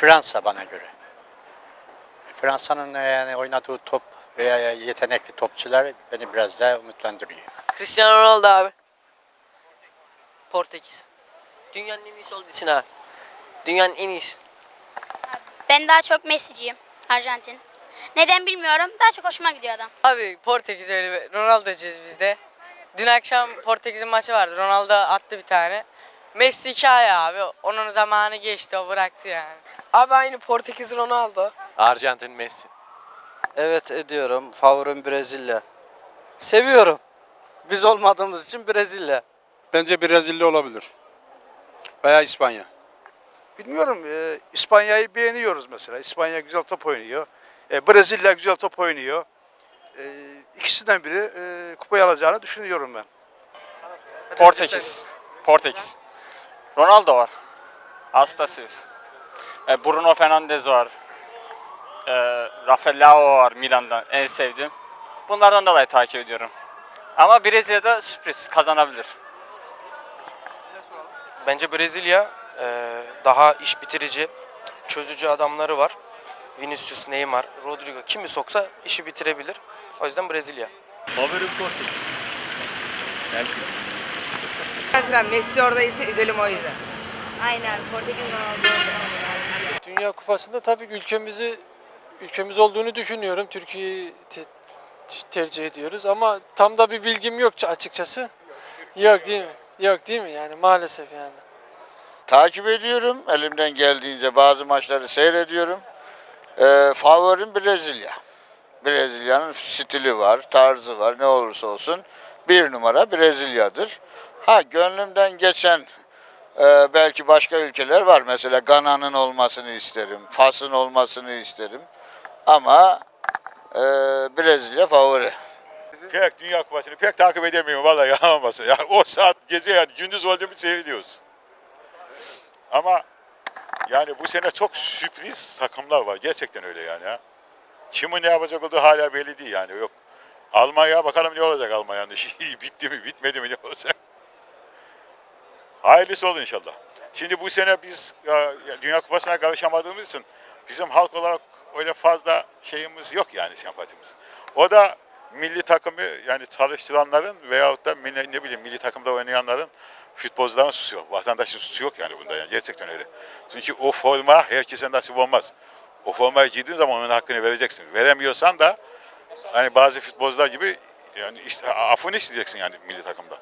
Fransa bana göre. Fransa'nın yani oynadığı top veya yetenekli topçular beni biraz daha umutlandırıyor. Cristiano Ronaldo abi. Portekiz. Dünyanın en iyisi olduğu için abi. Dünyanın en iyisi. Ben daha çok Messi'ciyim. Arjantin. Neden bilmiyorum. Daha çok hoşuma gidiyor adam. Abi Portekiz öyle bir Ronaldo'cuyuz biz de. Dün akşam Portekiz'in maçı vardı. Ronaldo attı bir tane. Messi hikaye abi. Onun zamanı geçti. O bıraktı yani. Abi aynı Portekiz Ronaldo. Arjantin Messi. Evet ediyorum. Favorim Brezilya. Seviyorum. Biz olmadığımız için Brezilya. Bence Brezilya olabilir. Veya İspanya. Bilmiyorum. e, İspanya'yı beğeniyoruz mesela. İspanya güzel top oynuyor. E, Brezilya güzel top oynuyor. E, ikisinden biri e, kupayı alacağını düşünüyorum ben. Portekiz. Portekiz. Ronaldo var. Hastasıyız. E, Bruno Fernandes var. E, Rafael Leao var Milan'dan en sevdiğim. Bunlardan dolayı takip ediyorum. Ama Brezilya'da sürpriz kazanabilir. Bence Brezilya eee, daha iş bitirici, çözücü adamları var. Vinicius, Neymar, Rodrigo kimi soksa işi bitirebilir. O yüzden Brezilya. Arjantin Messi oradaysa gidelim o yüzden. Aynen. Portekiz Ronaldo. Dünya Kupası'nda tabii ülkemizi ülkemiz olduğunu düşünüyorum. Türkiye'yi te- tercih ediyoruz ama tam da bir bilgim yok açıkçası. Yok değil mi? Yok değil mi? Yani maalesef yani. Takip ediyorum. Elimden geldiğince bazı maçları seyrediyorum. Ee, favorim Brezilya. Brezilya'nın stili var, tarzı var ne olursa olsun. Bir numara Brezilya'dır. Ha gönlümden geçen e, belki başka ülkeler var. Mesela Gana'nın olmasını isterim. Fas'ın olmasını isterim. Ama e, Brezilya favori. Pek Dünya Kupası'nı pek takip edemiyorum vallahi yalan olmasın. O saat gece yani gündüz olduğumu seyrediyoruz. Ama yani bu sene çok sürpriz takımlar var. Gerçekten öyle yani ha. Kimin ne yapacak olduğu hala belli değil yani. Yok. Almanya bakalım ne olacak Almanya'nın işi. Bitti mi bitmedi mi ne olacak. Hayırlısı olur inşallah. Şimdi bu sene biz ya, Dünya Kupası'na karışamadığımız için bizim halk olarak öyle fazla şeyimiz yok yani sempatimiz. O da milli takımı yani çalıştıranların veyahut da milli, ne bileyim milli takımda oynayanların futbolcuların suçu yok. Vatandaşın suçu yok yani bunda yani gerçekten öyle. Çünkü o forma herkese nasip olmaz. O formayı giydiğin zaman onun hakkını vereceksin. Veremiyorsan da hani bazı futbolcular gibi yani işte affını isteyeceksin yani milli takımda.